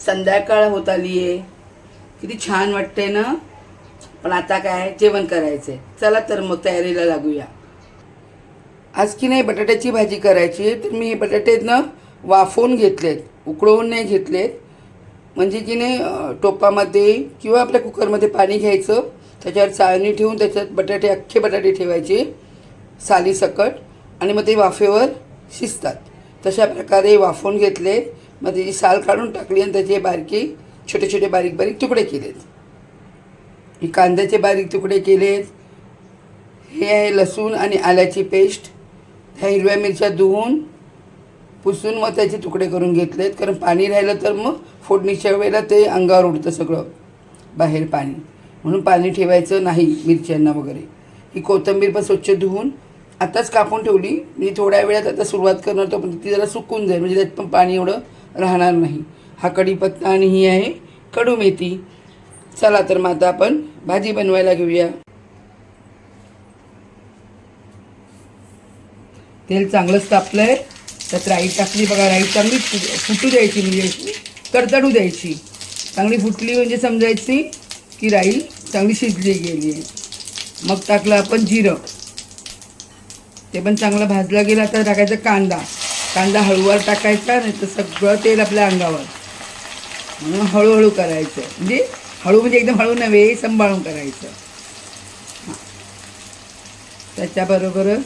संध्याकाळ होत आली आहे. किती छान वाटते ना? पण आता काय? जेवण करायचं आहे चला तर मग तयारीला लागूया. आज की नाही बटाट्याची भाजी करायची आहे तर मी हे बटाटे आहेत ना वाफवून घेतलेत उकळवून नाही घेतलेत. म्हणजे की नाही टोपामध्ये किंवा आपल्या कुकरमध्ये पाणी घ्यायचं त्याच्यावर चाळणी ठेवून त्याच्यात बटाटे अख्खे बटाटे ठेवायचे सालीसकट आणि मग ते वाफेवर शिजतात. तशा प्रकारे वाफवून घेतले मग त्याची साल काढून टाकली आणि त्याचे बारकी छोटे छोटे बारीक बारीक तुकडे केलेत. हे कांद्याचे बारीक तुकडे केलेत. हे आहे लसूण आणि आल्याची पेस्ट. ह्या हिरव्या मिरच्या धुवून पुसून मग त्याचे तुकडे करून घेतलेत. कारण पाणी राहिलं तर मग फोडणीच्या वेळेला ते अंगावर उडतं सगळं. बाहेर पाणी. म्हणून पाणी ठेवायचं नाही मिरच्यांना वगैरे. ही कोथिंबीर पण स्वच्छ धुवून आताच कापून ठेवली. मी थोड्या वेळात आता सुरुवात करणार तो पण ती जरा सुकून जाईल. म्हणजे त्यात पण पाणी एवढं राहणार नाही. हा कढीपत्ता आणि ही आहे कडू मेथी. चला तर मग आता आपण भाजी बनवायला घेऊया. तेल चांगलंच तापलंय. त्यात राई टाकली बघा राई चांगली फुटू द्यायची म्हणजे अशी कडकडू द्यायची. चांगली फुटली म्हणजे समजायची की राई चांगली शिजली गेली आहे. मग टाकलं आपण जिरं. ते पण चांगलं भाजला गेला तर टाकायचा कांदा. कांदा हळूवार टाकायचा नाही तर सगळं तेल आपल्या अंगावर. म्हणून हळूहळू करायचं. म्हणजे हळू म्हणजे एकदम हळू नव्हे सांभाळून करायचं. हां. त्याच्याबरोबरच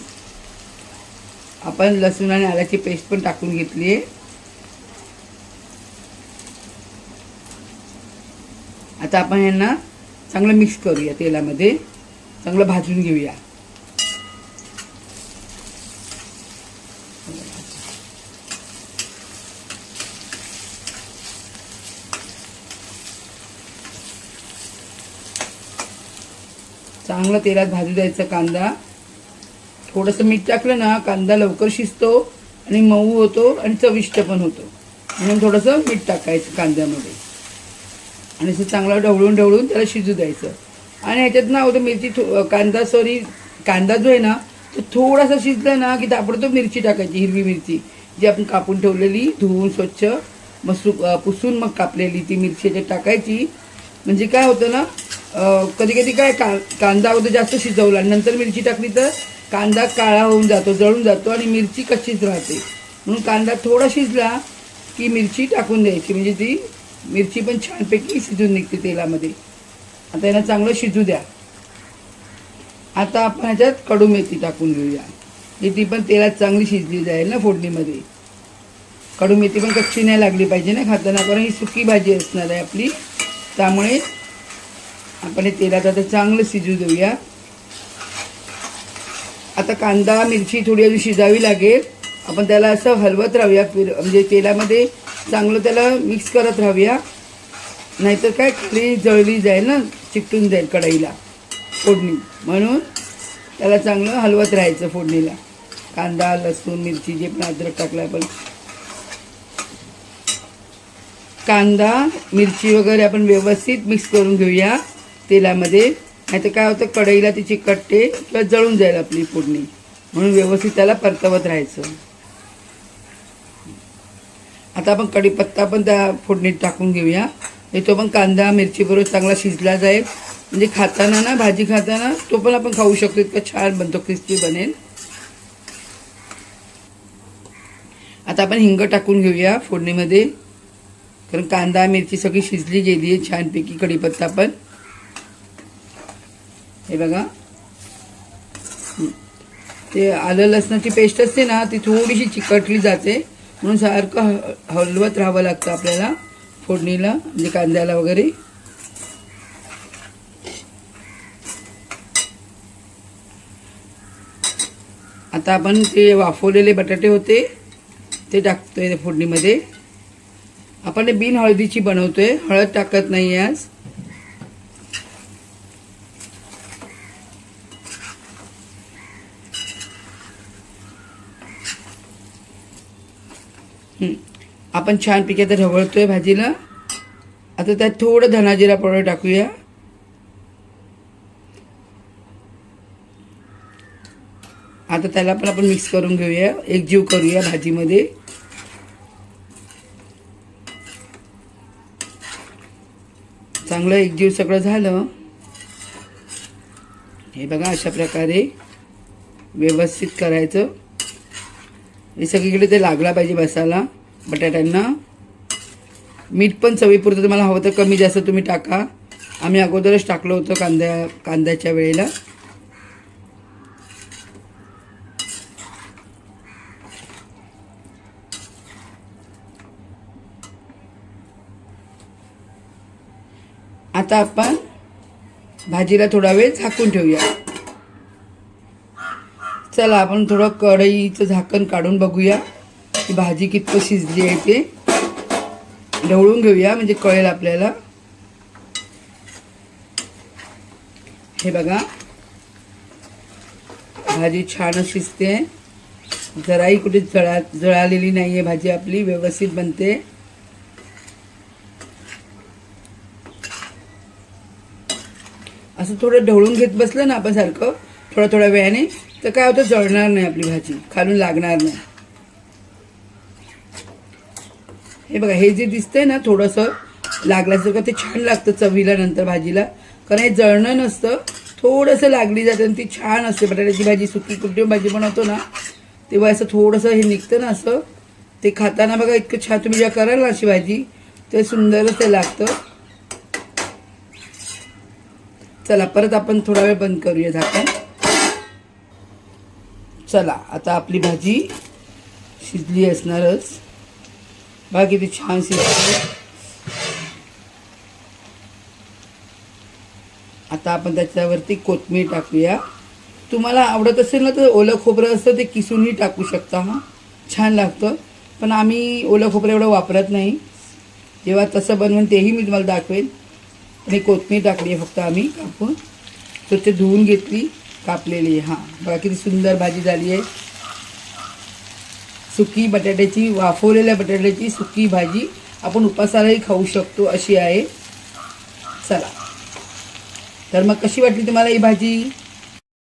आपण लसूण आणि आल्याची पेस्ट पण टाकून घेतली आहे. आता आपण यांना चांगलं मिक्स करूया तेलामध्ये. चांगलं भाजून घेऊया. चांगलं तेलात भाजू द्यायचा कांदा. थोडंसं मीठ टाकलं ना कांदा लवकर शिजतो आणि मऊ होतो आणि चविष्ट पण होतो. म्हणून थोडंसं मीठ टाकायचं कांद्यामध्ये. आणि असं चांगलं ढवळून ढवळून त्याला शिजू द्यायचं. आणि ह्याच्यात ना होतं मिरची थो कांदा सॉरी कांदा जो आहे ना तो थोडासा शिजला ना की ताबडतोब मिरची टाकायची हिरवी मिरची जी आपण कापून ठेवलेली धुवून स्वच्छ मसू पुसून मग कापलेली ती मिरची ह्याच्यात टाकायची. म्हणजे काय होतं ना कधी कधी काय का कांदा अगोदर जास्त शिजवला नंतर मिरची टाकली तर कांदा काळा होऊन जातो जळून जातो आणि मिरची कच्चीच राहते. म्हणून कांदा थोडा शिजला की मिरची टाकून द्यायची. म्हणजे ती मिरची पण छानपैकी शिजून निघते तेलामध्ये. आता यांना चांगलं शिजू द्या. आता आपण ह्याच्यात कडू मेथी टाकून घेऊया. ही ती पण तेलात चांगली शिजली जाईल ना फोडणीमध्ये. कडू मेथी पण कच्ची नाही लागली पाहिजे ना खाताना कारण ही सुकी भाजी असणार आहे आपली. त्यामुळे आपण हे तेलात आता चांगलं शिजू देऊया. आता कांदा मिरची थोडी अजून शिजावी लागेल. आपण त्याला असं हलवत राहूया फिर म्हणजे तेलामध्ये चांगलं त्याला मिक्स करत राहूया. नाहीतर काय खाली जळली जाईल ना चिकटून जाईल कढईला फोडणी. म्हणून त्याला चांगलं हलवत राहायचं फोडणीला. कांदा लसूण मिरची जे पण अद्रक टाकलं आपण. कांदा मिरची वगैरे आपण व्यवस्थित मिक्स करून घेऊया. तेलामध्ये. नाहीतर काय होतं कढईला ती चिकटते किंवा जळून जाईल आपली फोडणी. म्हणून व्यवस्थित त्याला परतवत राहायचं. आता आपण कढीपत्ता पण त्या फोडणीत टाकून घेऊया. नाही तो पण कांदा मिरची बरोबर चांगला शिजला जाईल. म्हणजे खाताना ना भाजी खाताना तो पण आपण खाऊ शकतो. इतका छान बनतो क्रिस्पी बनेल. आता आपण हिंग टाकून घेऊया फोडणीमध्ये. कारण कांदा मिरची सगळी शिजली गेली आहे छानपैकी कढीपत्ता पण. हे बघा. ते आलं लसणाची पेस्ट असते ना ती थोडीशी चिकटली जाते. म्हणून सारखं हलवत राहावं लागतं आपल्याला फोडणीला म्हणजे कांद्याला वगैरे. आता आपण ते वाफवलेले बटाटे होते ते टाकतोय फोडणीमध्ये. आपण बिन हळदीची बनवतोय हळद टाकत नाही आज. आपण छान पिके ढवळतो आहे भाजीला. आता त्यात थोडं धनाजिरा पावडर टाकूया. आता त्याला पण आपण मिक्स करून घेऊया. एकजीव करूया भाजीमध्ये. चांगलं एकजीव सगळं झालं. हे बघा अशा प्रकारे व्यवस्थित करायचं. हे सगळीकडे ते लागला पाहिजे मसाला बटाट्यांना. मीठ पण चवीपुरतं तुम्हाला हवं तर कमी जास्त तुम्ही टाका. आम्ही अगोदरच टाकलं होतं कांद्या कांद्याच्या वेळेला. आता आपण भाजीला थोडा वेळ झाकून ठेवूया. चला आपण थोडं कढईचं झाकण काढून बघूया. की भाजी कितपं शिजली आहे ते. ढवळून घेऊया म्हणजे कळेल आपल्याला. हे बघा. भाजी छान शिजते. जराही कुठे जळा जळालेली नाही आहे भाजी आपली व्यवस्थित बनते. असं थोडं ढवळून घेत बसलं ना आपण सारखं थोड्या थोड्या वेळाने तर काय होतं जळणार नाही आपली भाजी. खालून लागणार नाही. हे बघा हे जे दिसतंय ना थोडंसं लागल्यासारखं ते छान लागतं चवीला नंतर भाजीला. कारण हे जळणं नसतं थोडंसं लागली जाते आणि ती छान असते. बटाट्याची भाजी सुकी कुठली भाजी बनवतो ना तेव्हा असं थोडंसं हे निघतं ना असं. ते खाताना बघा इतकं छान तुम्ही जेव्हा कराल ना अशी भाजी ते सुंदरच ते लागतं. चला परत आपण थोडा वेळ बंद करूया झाकण चला आता आपली भाजी शिजली असणारच. बाकी ती छान शिजली. आता आपण त्याच्यावरती कोथमीर टाकूया. तुम्हाला आवडत असेल ना तर ओलं खोबरं असतं ते किसूनही टाकू शकता हां. छान लागतं. पण आम्ही ओलं खोबरं एवढं वापरत नाही. जेव्हा तसं बनवून तेही मी तुम्हाला दाखवेन. आणि कोथमीर टाकली आहे फक्त आम्ही कापून. स्वच्छ धुवून घेतली. कापलेली आहे. हां. बघा किती सुंदर भाजी झाली आहे. सुकी बटाट्याची वाफवलेल्या बटाट्याची सुकी भाजी आपण उपासालाही खाऊ शकतो अशी आहे. चला. तर मग कशी वाटली तुम्हाला ही भाजी?